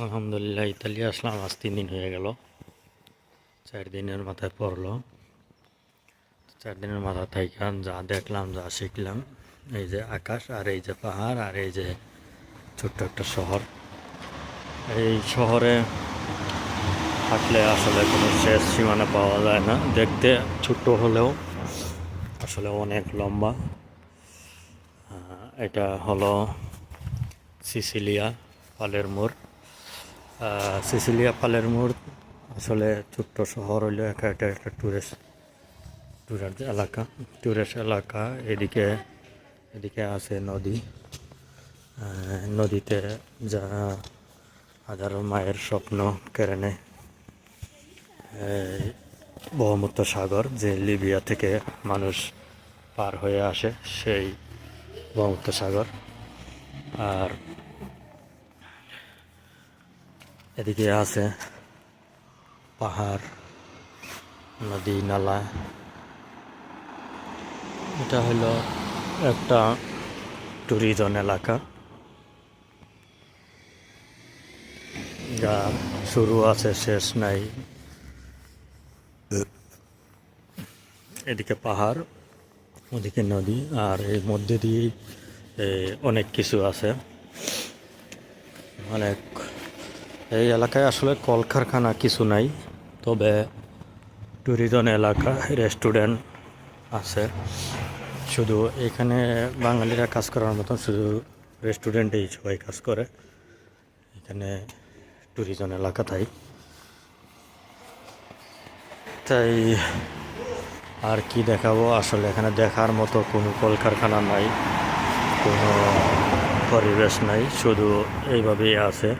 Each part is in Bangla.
আলহামদুলিল্লাহ ইতালি আসলাম আজ তিন দিন হয়ে গেল। চার দিনের মাথায় পড়ল চার দিনের মাথা থেকে যা দেখলাম যা শিখলাম এই যে আকাশ আর এই যে পাহাড় আর এই যে ছোট্ট একটা শহর। এই শহরে থাকলে আসলে কোনো শেষ সীমানা পাওয়া যায় না। দেখতে ছোট্ট হলেও আসলে অনেক লম্বা। এটা হলো সিসিলিয়া পালেরমোর আহ, সিসিলিয়া পালেরমোর আসলে ছোট্ট শহর হইল একটা একটা টুরিস্ট টুরিস্ট এলাকা। টুরিস্ট এলাকা, এদিকে এদিকে আছে নদী। নদীতে যা হাজারো মায়ের স্বপ্ন কেড়ে নেয় এই ব্রহ্মপুত্র সাগর, যে লিবিয়া থেকে মানুষ পার হয়ে আসে, সেই ব্রহ্মপুত্র সাগর। আর এদিকে আছে পাহাড়, নদী, নালা। এটা হলো একটা ট্যুরিজম এলাকা। যা শুরু আছে, শেষ নাই। এদিকে পাহাড়, ওদিকে নদী, আর এর মধ্যে দিয়ে অনেক কিছু আছে। অনেক এই এলাকায় আসলে কলকারখানা কিছু নাই, তবে ট্যুরিজম এলাকা, রেস্টুরেন্ট আছে। শুধু এখানে বাঙালিরা কাজ করার মতন শুধু রেস্টুরেন্টেই সবাই কাজ করে। এখানে ট্যুরিজম এলাকা তাই। তাই আর কি দেখাবো? আসলে এখানে দেখার মতো কোনো কলকারখানা নাই, কোনো পরিবেশ নাই, শুধু এইভাবেই আছে।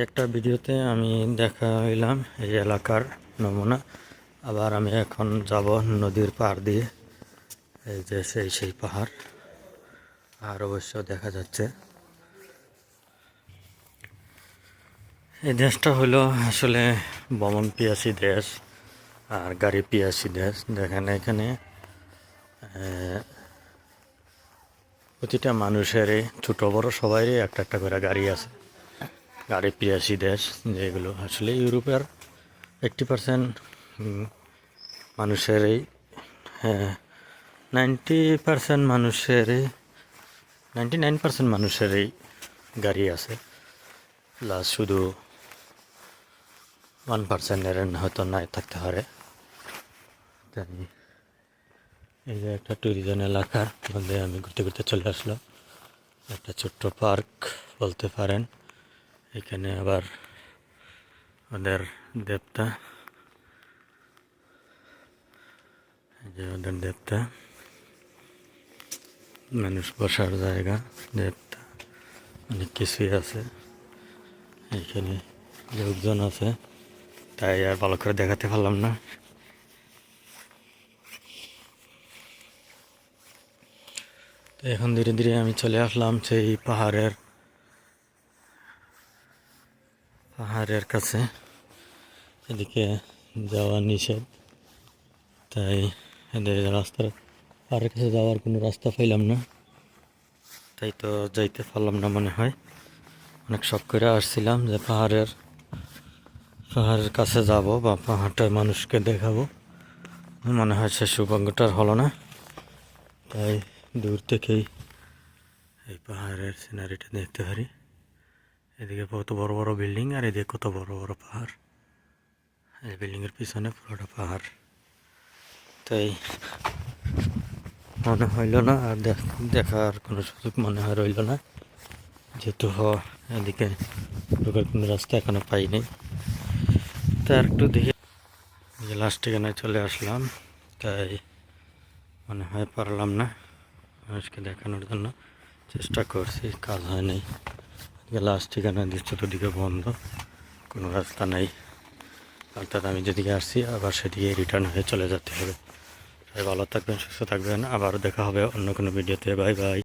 একটা ভিডিওতে আমি দেখাইলাম এই এলাকার নমুনা। আবার আমি এখন যাব নদীর পাড় দিয়ে, এই যে সেই সেই পাহাড়। আর অবশ্য দেখা যাচ্ছে, এই দেশটা হলো আসলে ভ্রমণ পিয়াসী দেশ আর গাড়ি পিয়াসী দেশ। যেখানে এখানে প্রতিটা মানুষেরই, ছোট বড় সবারই একটা একটা করে গাড়ি আছে। গাড়ি পিয়াসী দেশ, যেগুলো আসলে ইউরোপের এইট্টি পারসেন্ট মানুষেরই হ্যাঁ নাইনটি পারসেন্ট মানুষেরই নাইনটি নাইন পারসেন্ট মানুষেরই গাড়ি আছে। প্লাস শুধু ওয়ান পার্সেন্টের হয়তো নাই, থাকতে পারে। তাই এই যে একটা ট্যুরিজম এলাকার মধ্যে আমি ঘুরতে ঘুরতে চলে আসলাম। একটা ছোট্ট পার্ক বলতে পারেন। এখানে আবার ওদের দেবতা। যে ওদের দেবতা। মানুষ বসার জায়গা, দেবতা। অনেক কিছুই আছে। এখানে লোকজন আছে। তাই আর ভালো করে দেখাতে পারলাম না। তো এখন ধীরে ধীরে আমি চলে আসলাম সেই পাহাড়ের পাহাড়ের কাছে। এদিকে যাওয়া নিষেধ। তাই এদের রাস্তার পাহাড়ের কাছে যাওয়ার কোনো রাস্তা পাইলাম না। তাই তো যাইতে পারলাম না মনে হয়। অনেক শখ করে আসছিলাম যে পাহাড়ের পাহাড়ের কাছে যাব বা পাহাড়টার মানুষকে দেখাবো। মনে হয় সে সৌভাগ্যটার হলো না। তাই দূর থেকেই এই পাহাড়ের সিনারিটা দেখতে পারি। এদিকে কত বড় বড় বিল্ডিং আর এদিকে কত বড় বড় পাহাড়। এই বিল্ডিংয়ের পিছনে পুরোটা পাহাড়। তাই মনে হইল না আর দেখ- দেখার কোনো সুযোগ মনে হয় রইল না। যেহেতু হ- এদিকে ঢোকার কোনো রাস্তা এখনও পাইনি। তা আর একটু দেখে। লাস্ট ঠিকানায় চলে আসলাম। তাই মনে হয় পারলাম না। মানুষকে দেখানোর জন্য চেষ্টা করছি, কাজ হয় নাই আজকে লাস্ট ঠিকানা দিয়ে চতুর্দিকে বন্ধ, কোনো রাস্তা নেই। অর্থাৎ আমি যেদিকে আসছি, আবার সেদিকে রিটার্ন হয়ে চলে যেতে হবে। সবাই ভালো থাকবেন, সুস্থ থাকবেন। আবারও দেখা হবে অন্য কোনো ভিডিওতে বাই বাই